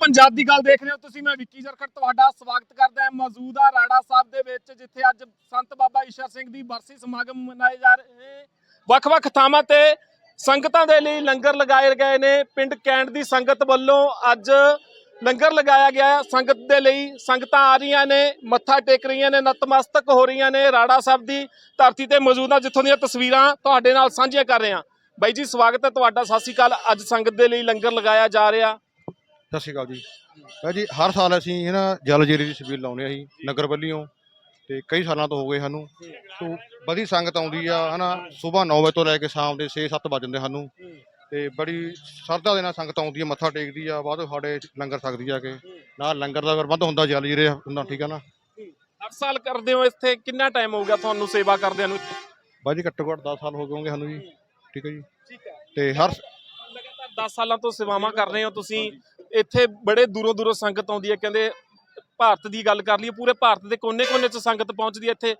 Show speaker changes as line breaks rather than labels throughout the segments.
ਪੰਜਾਬ ਦੀ ਗੱਲ ਦੇਖ ਰਹੇ ਹੋ ਤੁਸੀਂ, ਮੈਂ ਵਿੱਕੀ ਜਰਖੜ ਤੁਹਾਡਾ ਸਵਾਗਤ ਕਰਦਾ ਹਾਂ ਮੌਜੂਦਾ ਰਾੜਾ ਸਾਹਿਬ ਦੇ ਵਿੱਚ, ਜਿੱਥੇ ਅੱਜ ਸੰਤ ਬਾਬਾ ਈਸ਼ਰ ਸਿੰਘ ਦੀ ਬਰਸੀ ਸਮਾਗਮ ਮਨਾਏ ਜਾ ਰਹੇ ਵੱਖ-ਵੱਖ ਥਾਵਾਂ ਤੇ ਸੰਗਤਾਂ ਦੇ ਲਈ ਲੰਗਰ ਲਗਾਏ ਗਏ ਨੇ। ਪਿੰਡ ਕੈਂਟ ਦੀ ਸੰਗਤ ਵੱਲੋਂ ਅੱਜ ਲੰਗਰ ਲਗਾਇਆ ਗਿਆ ਸੰਗਤ ਦੇ ਲਈ ਸੰਗਤਾਂ ਆ ਰਹੀਆਂ ਨੇ, ਮੱਥਾ ਟੇਕ ਰਹੀਆਂ ਨੇ, ਨਤਮਸਤਕ ਹੋ ਰਹੀਆਂ ਨੇ ਰਾੜਾ ਸਾਹਿਬ ਦੀ ਧਰਤੀ ਤੇ ਮੌਜੂਦ ਹਾਂ, ਜਿੱਥੋਂ ਦੀਆਂ ਤਸਵੀਰਾਂ ਤੁਹਾਡੇ ਨਾਲ ਸਾਂਝੀਆਂ ਕਰ ਰਹੇ ਹਾਂ। ਬਾਈ ਜੀ, ਸਵਾਗਤ ਹੈ ਤੁਹਾਡਾ। ਸਤਿ ਸ਼੍ਰੀ ਅਕਾਲ। ਅੱਜ ਸੰਗਤ ਦੇ ਲਈ ਲੰਗਰ ਲਗਾਇਆ ਜਾ ਰਿਹਾ।
ਸਤਿ ਸ਼੍ਰੀ ਅਕਾਲ ਜੀ। ਭਾਈ ਜੀ ਹਰ ਸਾਲ ਅਸੀਂ ਇਹ ਨਾ ਜਲ ਜੀਰੇ ਦੀ ਛਬੀਲ ਲਾਉਂਦੇ ਆ ਜੀ ਨਗਰ ਵੱਲੋਂ ਤੇ ਕਈ ਸਾਲਾਂ ਤੋਂ ਹੋ ਗਏ ਸਾਨੂੰ। ਤੋਂ ਬੜੀ ਸੰਗਤ ਆਉਂਦੀ ਆ ਹਨਾ ਸਵੇਰ 9 ਵਜੇ ਤੋਂ ਲੈ ਕੇ ਸ਼ਾਮ ਦੇ 6-7 ਵੱਜ ਜਾਂਦੇ ਸਾਨੂੰ। ਤੇ ਬੜੀ ਸਰਦਾ ਦੇ ਨਾਲ ਸੰਗਤ ਆਉਂਦੀ ਆ ਮੱਥਾ ਟੇਕਦੀ ਆ ਬਾਅਦ ਸਾਡੇ ਲੰਗਰ ਸਕਦੀ ਆ ਕੇ। ਨਾਲ ਲੰਗਰ ਦਾ ਪ੍ਰਬੰਧ ਹੁੰਦਾ ਜਲ ਜੀਰੇ ਹੁੰਦਾ ਠੀਕ ਆ ਨਾ।
ਹਰ ਸਾਲ ਕਰਦੇ ਹੋ ਇੱਥੇ ਕਿੰਨਾ ਟਾਈਮ ਹੋ ਗਿਆ ਤੁਹਾਨੂੰ ਸੇਵਾ ਕਰਦਿਆਂ ਨੂੰ?
ਬਾਈ ਜੀ ਘੱਟੋ ਘੱਟ 10 ਸਾਲ ਹੋ ਗਏ ਹੋਣਗੇ ਸਾਨੂੰ ਜੀ। ਠੀਕ ਹੈ ਜੀ।
ਹੈ
ਤੇ ਹਰ
ਲਗਾਤਾਰ 10 ਸਾਲਾਂ ਤੋਂ ਸੇਵਾਵਾਂ ਕਰ ਰਹੇ ਹੋ ਤੁਸੀਂ। ਇੱਥੇ ਬੜੇ ਦੂਰੋਂ ਦੂਰੋਂ ਸੰਗਤ ਆਉਂਦੀ ਹੈ, ਕਹਿੰਦੇ ਭਾਰਤ ਦੀ ਗੱਲ ਕਰ ਲਈਏ, ਪੂਰੇ ਭਾਰਤ ਦੇ ਕੋਨੇ-ਕੋਨੇ 'ਚ ਸੰਗਤ ਪਹੁੰਚਦੀ ਹੈ ਇੱਥੇ।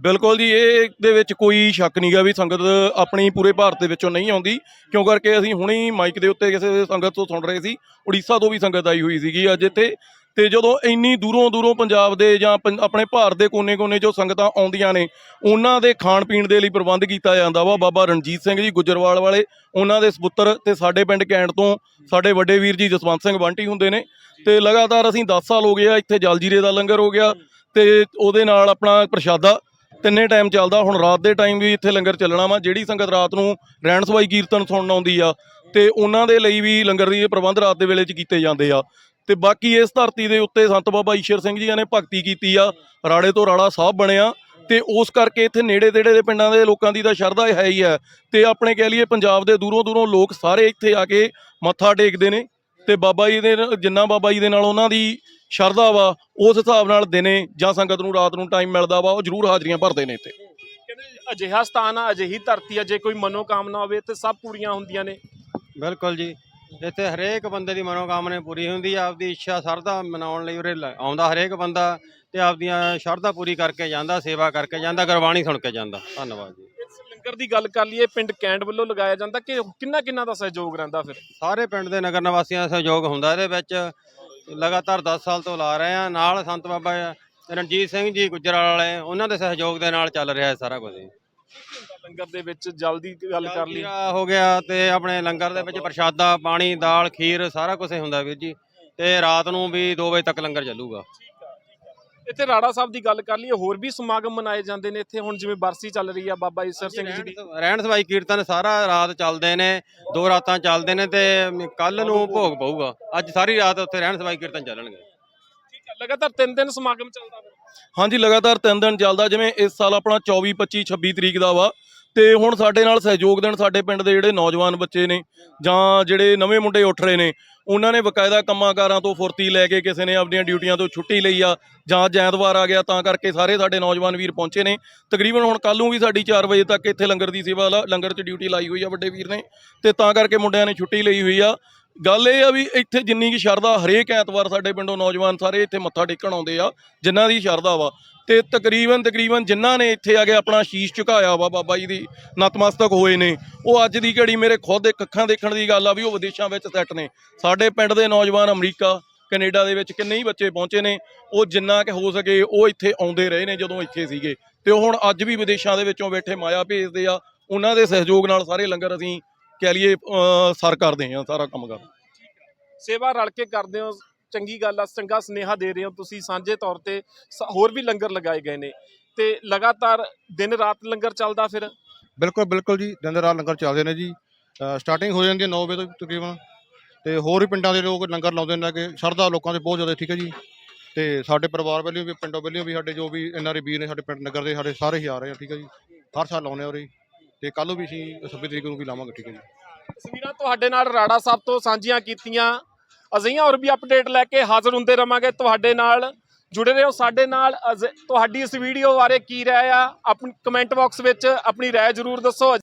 ਬਿਲਕੁਲ ਜੀ, ਇਹ ਦੇ ਵਿੱਚ ਕੋਈ ਸ਼ੱਕ ਨਹੀਂਗਾ ਵੀ ਸੰਗਤ ਆਪਣੀ ਪੂਰੇ ਭਾਰਤ ਦੇ ਵਿੱਚੋਂ ਨਹੀਂ ਆਉਂਦੀ, ਕਿਉਂ ਕਰਕੇ ਅਸੀਂ ਹੁਣੇ ਹੀ ਮਾਈਕ ਦੇ ਉੱਤੇ ਕਿਸੇ ਸੰਗਤ ਤੋਂ ਸੁਣ ਰਹੇ ਸੀ, ਉੜੀਸਾ ਤੋਂ ਵੀ ਸੰਗਤ ਆਈ ਹੋਈ ਸੀਗੀ ਅੱਜ ਇੱਥੇ। ਤੇ ਜਦੋਂ ਇੰਨੀ ਦੂਰੋਂ ਦੂਰੋਂ ਪੰਜਾਬ ਦੇ ਜਾਂ ਪੰ- ਆਪਣੇ ਭਾਰਤ ਦੇ ਕੋਨੇ-ਕੋਨੇ ਜੋ ਸੰਗਤਾਂ ਆਉਂਦੀਆਂ ਨੇ, ਉਹਨਾਂ ਦੇ ਖਾਣ ਪੀਣ ਦੇ ਲਈ ਪ੍ਰਬੰਧ ਕੀਤਾ ਜਾਂਦਾ ਵਾ। ਬਾਬਾ ਰਣਜੀਤ ਸਿੰਘ ਜੀ ਗੁੱਜਰਵਾਲ ਵਾਲੇ, ਉਹਨਾਂ ਦੇ ਸਪੁੱਤਰ ਤੇ ਸਾਡੇ ਪਿੰਡ ਕੈਂਟ ਤੋਂ ਸਾਡੇ ਵੱਡੇ ਵੀਰ ਜੀ ਜਸਵੰਤ ਸਿੰਘ ਬੰਟੀ ਹੁੰਦੇ ਨੇ। ਤੇ ਲਗਾਤਾਰ ਅਸੀਂ 10 ਸਾਲ ਹੋ ਗਏ ਆ, ਇੱਥੇ ਜਲਜੀਰੇ ਦਾ ਲੰਗਰ ਹੋ ਗਿਆ ਤੇ ਉਹਦੇ ਨਾਲ ਆਪਣਾ ਪ੍ਰਸ਼ਾਦਾ ਤਿੰਨੇ ਟਾਈਮ ਚੱਲਦਾ। ਹੁਣ ਰਾਤ ਦੇ ਟਾਈਮ ਵੀ ਇੱਥੇ ਲੰਗਰ ਚੱਲਣਾ ਵਾ, ਜਿਹੜੀ ਸੰਗਤ ਰਾਤ ਨੂੰ ਰਹਿਣ ਸਵਾਈ ਕੀਰਤਨ ਸੁਣਨ ਆਉਂਦੀ ਆ ਤੇ ਉਹਨਾਂ ਦੇ ਲਈ ਵੀ ਲੰਗਰ ਦੀ ਪ੍ਰਬੰਧ ਰਾਤ ਦੇ ਵੇਲੇ 'ਚ ਕੀਤੇ ਜਾਂਦੇ ਆ। ਤੇ ਬਾਕੀ ਇਸ ਧਰਤੀ ਦੇ ਉੱਤੇ ਸੰਤ ਬਾਬਾ ਈਸ਼ਰ ਸਿੰਘ ਜੀ ਨੇ ਭਗਤੀ ਕੀਤੀ ਆ ਰਾੜੇ ਤੋਂ ਰਾੜਾ ਸਾਹਿਬ ਬਣਿਆ ਤੇ ਉਸ ਕਰਕੇ ਇੱਥੇ ਨੇੜੇ ਤੇੜੇ ਦੇ ਪਿੰਡਾਂ ਦੇ ਲੋਕਾਂ ਦੀ ਤਾਂ ਸ਼ਰਧਾ ਹੈ ਹੀ ਹੈ ਤੇ ਆਪਣੇ ਕਹਿ ਲਈਏ ਪੰਜਾਬ ਦੇ ਦੂਰੋਂ ਦੂਰੋਂ ਲੋਕ ਸਾਰੇ ਇੱਥੇ ਆ ਕੇ ਮੱਥਾ ਟੇਕਦੇ ਨੇ ਤੇ ਬਾਬਾ ਜੀ ਦੇ ਜਿੰਨਾ ਬਾਬਾ ਜੀ ਦੇ ਨਾਲ ਉਹਨਾਂ ਦੀ ਸ਼ਰਧਾ ਵਾ ਉਸ ਹਿਸਾਬ ਨਾਲ ਦਿਨੇ ਜਾਂ ਸੰਗਤ ਨੂੰ ਰਾਤ ਨੂੰ ਟਾਈਮ ਮਿਲਦਾ ਵਾ ਉਹ ਜ਼ਰੂਰ ਹਾਜ਼ਰੀਆਂ ਭਰਦੇ ਨੇ ਇੱਥੇ।
ਕਹਿੰਦੇ ਅਜਿਹਾ ਸਥਾਨ ਆ ਅਜਿਹੀ ਧਰਤੀ ਆ ਜੇ ਕੋਈ ਮਨੋਕਾਮਨਾ ਹੋਵੇ ਤੇ ਸਭ ਪੂਰੀਆਂ ਹੁੰਦੀਆਂ ਨੇ।
ਬਿਲਕੁਲ ਜੀ। ਇੱਥੇ ਹਰੇਕ ਬੰਦੇ ਦੀ ਮਨੋਕਾਮਨਾ ਪੂਰੀ ਹੁੰਦੀ ਆ ਆਪਦੀ ਇੱਛਾ ਸਰਦਾ ਮਨਾਉਣ ਲਈ ਉਰੇ ਲ- ਆਉਂਦਾ ਹਰੇਕ ਬੰਦਾ ਤੇ ਆਪਦੀਆਂ ਸ਼ਰਧਾ ਪੂਰੀ ਕਰਕੇ ਜਾਂਦਾ ਸੇਵਾ ਕਰਕੇ ਜਾਂਦਾ ਗੁਰਬਾਣੀ ਸੁਣ ਕੇ ਜਾਂਦਾ। ਧੰਨਵਾਦ ਜੀ।
ਇਸ ਲੰਗਰ ਦੀ ਗੱਲ ਕਰ ਲਈਏ ਪਿੰਡ ਕੈਂਟ ਵੱਲੋਂ ਲਗਾਇਆ ਜਾਂਦਾ ਕਿ ਕਿੰਨਾ ਕਿੰਨਾ ਦਾ ਸਹਿਯੋਗ ਰਹਿੰਦਾ ਫਿਰ?
ਸਾਰੇ ਪਿੰਡ ਦੇ ਨਗਰ ਨਿਵਾਸੀਆਂ ਦਾ ਸਹਿਯੋਗ ਹੁੰਦਾ ਇਹਦੇ ਵਿੱਚ ਲਗਾਤਾਰ 10 ਸਾਲ ਤੋਂ ਲਾ ਰਹੇ ਆ। ਨਾਲ ਸੰਤ ਬਾਬਾ ਰਣਜੀਤ ਸਿੰਘ ਜੀ ਗੁਜਰਾਲ ਵਾਲੇ ਉਹਨਾਂ ਦੇ ਸਹਿਯੋਗ ਦੇ ਨਾਲ ਚੱਲ ਰਿਹਾ ਹੈ ਸਾਰਾ ਕੁਝ। ਜੀ
ਲੰਗਰ ਦੇ ਵਿੱਚ ਜਲਦੀ ਗੱਲ ਕਰ ਲਈ।
ਜਲਜੀਰਾ ਹੋ ਗਿਆ ਤੇ ਆਪਣੇ ਲੰਗਰ ਦੇ ਵਿੱਚ ਪ੍ਰਸ਼ਾਦਾ ਪਾਣੀ ਦਾਲ ਖੀਰ ਸਾਰਾ ਕੁਝ ਹੁੰਦਾ ਵੀਰ ਜੀ। ਤੇ ਰਾਤ ਨੂੰ ਵੀ 2 ਵਜੇ ਤੱਕ ਲੰਗਰ ਚੱਲੂਗਾ।
ਇੱਥੇ ਰਾੜਾ ਸਾਹਿਬ ਦੀ ਗੱਲ ਕਰ ਲਈਏ ਹੋਰ ਵੀ ਸਮਾਗਮ ਮਨਾਏ ਜਾਂਦੇ ਨੇ ਇੱਥੇ। ਹੁਣ ਜਿਵੇਂ ਬਰਸੀ ਚੱਲ ਰਹੀ ਆ ਬਾਬਾ ਈਸਰ ਸਿੰਘ ਜੀ ਦੀ।
ਰਹਿਣ- ਸਵਾਈ ਕੀਰਤਨ ਸਾਰਾ ਰਾਤ ਚੱਲਦੇ ਨੇ ਦੋ ਰਾਤਾਂ ਚੱਲਦੇ ਨੇ ਤੇ ਕੱਲ ਨੂੰ ਭੋਗ ਪਊਗਾ। ਅੱਜ ਸਾਰੀ ਰਾਤ ਉੱਥੇ ਰਹਿਣ ਸਵਾਈ ਕੀਰਤਨ ਚੱਲਣਗੇ।
ਠੀਕ ਲਗਾਤਾਰ ਤਿੰਨ ਦਿਨ ਸਮਾਗਮ ਚੱਲਦਾ
ਹਾਂਜੀ, ਲਗਾਤਾਰ ਤਿੰਨ ਦਿਨ ਚੱਲਦਾ, ਜਿਵੇਂ ਇਸ ਸਾਲ ਆਪਣਾ 24 25 26 ਤਰੀਕ ਦਾ ਵਾ। ਤੇ ਹੁਣ ਸਾਡੇ ਨਾਲ ਸਹਿਯੋਗ ਦੇਣ ਸਾਡੇ ਪਿੰਡ ਦੇ ਜਿਹੜੇ ਨੌਜਵਾਨ ਬੱਚੇ ਨੇ, ਜਾਂ ਜਿਹੜੇ ਨਵੇਂ ਮੁੰਡੇ ਉੱਠ ਰਹੇ ਨੇ, ਉਹਨਾਂ ਨੇ ਬਕਾਇਦਾ ਕੰਮਾਂ ਕਾਰਾਂ ਤੋਂ ਫੁਰਤੀ ਲੈ ਕੇ ਕਿਸੇ ਨੇ ਆਪਣੀਆਂ ਡਿਊਟੀਆਂ ਤੋਂ ਛੁੱਟੀ ਲਈ ਆ, ਜਾਂ ਅੱਜ ਆ ਗਿਆ, ਤਾਂ ਕਰਕੇ ਸਾਰੇ ਸਾਡੇ ਨੌਜਵਾਨ ਵੀਰ ਪਹੁੰਚੇ ਨੇ। ਤਕਰੀਬਨ ਹੁਣ ਕੱਲ ਨੂੰ ਵੀ ਸਾਡੀ 4 ਵਜੇ ਤੱਕ ਇੱਥੇ ਲੰਗਰ ਦੀ ਸੇਵਾ ਲਾ- ਲੰਗਰ 'ਚ ਡਿਊਟੀ ਲਾਈ ਹੋਈ ਆ ਵੱਡੇ ਵੀਰ ਨੇ, ਤੇ ਤਾਂ ਕਰਕੇ ਮੁੰਡਿਆਂ ਨੇ ਛੁੱਟੀ ਲਈ ਹੋਈ ਆ। ਗੱਲ ਇਹ ਆ ਵੀ ਇੱਥੇ ਜਿੰਨੀ ਕੀ ਸ਼ਰਧਾ ਹਰੇਕ ਐਤਵਾਰ ਸਾਡੇ ਪਿੰਡੋਂ ਨੌਜਵਾਨ ਸਾਰੇ ਇੱਥੇ ਮੱਥਾ ਟੇਕਣ ਆਉਂਦੇ ਆ, ਜਿਨ੍ਹਾਂ ਦੀ ਸ਼ਰਧਾ ਵਾ। ਤੇ ਤਕਰੀਬਨ ਤਕਰੀਬਨ ਜਿਨ੍ਹਾਂ ਨੇ ਇੱਥੇ ਆ ਕੇ ਆਪਣਾ ਸ਼ੀਸ਼ ਝੁਕਾਇਆ ਵਾ ਬਾਬਾ ਜੀ ਦੀ, ਨਤਮਸਤਕ ਹੋਏ ਨੇ। ਉਹ ਅੱਜ ਦੀ ਘੜੀ ਮੇਰੇ ਖੁਦ ਦੇ ਅੱਖਾਂ ਦੇਖਣ ਦੀ ਗੱਲ ਆ ਵੀ ਉਹ ਵਿਦੇਸ਼ਾਂ ਵਿੱਚ ਸੈੱਟ ਨੇ। ਸਾਡੇ ਪਿੰਡ ਦੇ ਨੌਜਵਾਨ ਅਮਰੀਕਾ, ਕੈਨੇਡਾ ਦੇ ਵਿੱਚ ਕਿੰਨੇ ਹੀ ਬੱਚੇ ਪਹੁੰਚੇ ਨੇ, ਉਹ ਜਿੰਨਾ ਕਿ ਹੋ ਸਕੇ ਉਹ ਇੱਥੇ ਆਉਂਦੇ ਰਹੇ ਨੇ ਜਦੋਂ ਇੱਥੇ ਸੀਗੇ। ਤੇ ਉਹ ਹੁਣ ਅੱਜ ਵੀ ਵਿਦੇਸ਼ਾਂ ਦੇ ਵਿੱਚੋਂ ਬੈਠੇ ਮਾਇਆ ਭੇਜਦੇ ਆ। ਉਹਨਾਂ ਦੇ ਸਹਿਯੋਗ ਨਾਲ ਸਾਰੇ ਲੰਗਰ ਅਸੀਂ ਕਹਿ ਲਈਏ ਸਰ ਕਰਦੇ ਆ ਸਾਰਾ ਕੰਮ ਕਰ।
ਸੇਵਾ ਰਲ ਕੇ ਕਰਦੇ ਹੋ ਚੰਗੀ ਗੱਲ ਆ ਚੰਗਾ ਸੁਨੇਹਾ ਦੇ ਰਹੇ ਹੋ। ਤੁਸੀਂ ਸਾਂਝੇ ਤੌਰ ਤੇ ਸ- ਹੋਰ ਵੀ ਲੰਗਰ ਲਗਾਏ ਗਏ ਨੇ। ਤੇ ਲਗਾਤਾਰ ਦਿਨ ਰਾਤ ਲੰਗਰ ਚੱਲਦਾ ਫਿਰ?
ਬਿਲਕੁਲ ਬਿਲਕੁਲ ਜੀ ਦਿਨ ਰਾਤ ਲੰਗਰ ਚੱਲਦੇ ਨੇ ਜੀ। ਸਟਾਰਟਿੰਗ ਹੋ ਜਾਂਦੀ ਹੈ 9 ਵਜੇ ਤੋਂ ਤਕਰੀਬਨ। ਤੇ ਹੋਰ ਵੀ ਪਿੰਡਾਂ ਦੇ ਲੋਕ ਲੰਗਰ ਲਾਉਂਦੇ ਨੇ ਕਿ ਸ਼ਰਧਾ ਲੋਕਾਂ ਦੇ ਬਹੁਤ ਜ਼ਿਆਦਾ ਠੀਕ ਹੈ ਜੀ। ਤੇ ਸਾਡੇ ਪਰਿਵਾਰ ਵੱਲੋਂ ਵੀ ਪਿੰਡੋਂ ਵੱਲੋਂ ਵੀ ਸਾਡੇ ਜੋ ਵੀ ਐਨਆਰਏ ਵੀਰ ਨੇ ਸਾਡੇ ਪਿੰਡ ਨਗਰ ਦੇ ਸਾਡੇ ਸਾਰੇ ਹੀ ਆ ਰਹੇ ਆ ਠੀਕ ਹੈ ਜੀ। ਹਰ ਸਾਲ ਲਾਉਂਦੇ ਆ ਉਰੇ। ਤੇ ਕੱਲ ਨੂੰ ਵੀ ਅਸੀਂ 26 ਤਰੀਕ ਨੂੰ ਵੀ ਲਾਵਾਂਗੇ ਠੀਕ ਹੈ ਜੀ।
ਤਸਵੀਰਾਂ ਤੁਹਾਡੇ ਨਾਲ ਰਾੜਾ ਸਾਹਿਬ ਤੋਂ ਸਾਂਝੀਆਂ ਕੀਤੀਆਂ। ਅਜਿਹੀਆਂ ਹੋਰ ਵੀ ਅਪਡੇਟ ਲੈ ਕੇ ਹਾਜ਼ਰ ਹੁੰਦੇ ਰਵਾਂਗੇ ਤੁਹਾਡੇ ਨਾਲ। ਜੁੜੇ ਰਹੋ ਸਾਡੇ ਨਾਲ। ਅਜ- ਤੁਹਾਡੀ ਇਸ ਵੀਡੀਓ ਬਾਰੇ ਕੀ ਰਾਏ ਆ? ਆਪਣੀ ਕਮੈਂਟ ਬਾਕਸ ਵਿੱਚ ਆਪਣੀ ਰਾਏ ਜ਼ਰੂਰ ਦੱਸੋ।